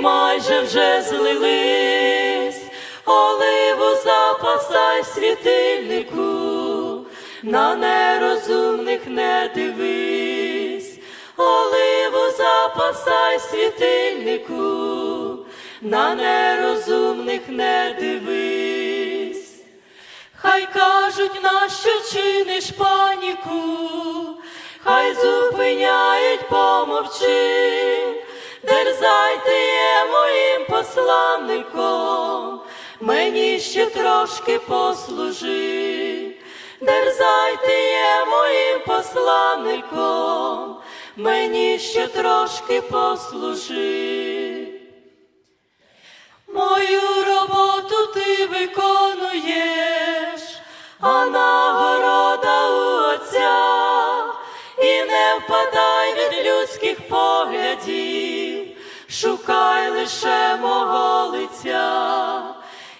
Майже вже злились, оливу запасай світильнику, на нерозумних не дивись, оливу запасай світильнику, на нерозумних не дивись. Хай кажуть, нащо чиниш паніку, хай зупиняють, помовчи, посланником, мені ще трошки послужи, дерзайте є моїм посланником, мені ще трошки послужи. Мою роботу ти виконуєш, а нагорода у Отця, і не впадай від людських поглядів, шукай лише мого лиця,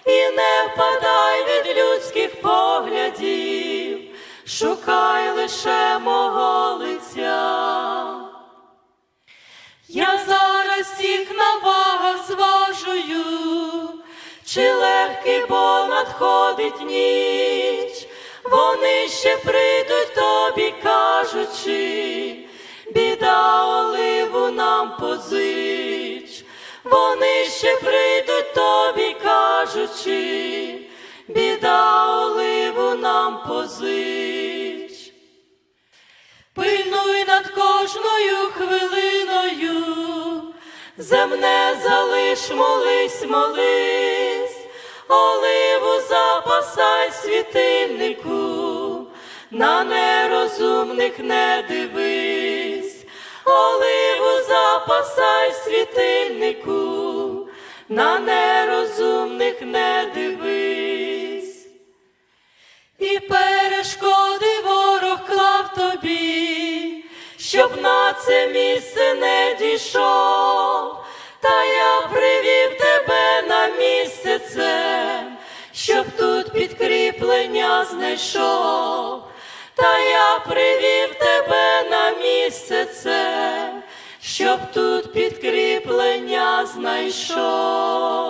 і не впадай від людських поглядів, шукай лише мого лиця. Я зараз всіх на вагах зважую, чи легкий, бо надходить ніч, вони ще прийдуть тобі, кажучи, біда оливу нам позич, вони ще прийдуть тобі, кажучи, біда оливу нам позич. Пильнуй над кожною хвилиною, земне залиш, молись, молись, оливу запасай світильнику, на нерозумних не дивись, оливу запасай світильнику, на нерозумних не дивись. І перешкоди ворог клав тобі, щоб на це місце не дійшов, та я привів тебе на місце це, щоб тут підкріплення знайшов, та я привів тебе на місце це, щоб тут підкріплення знайшов.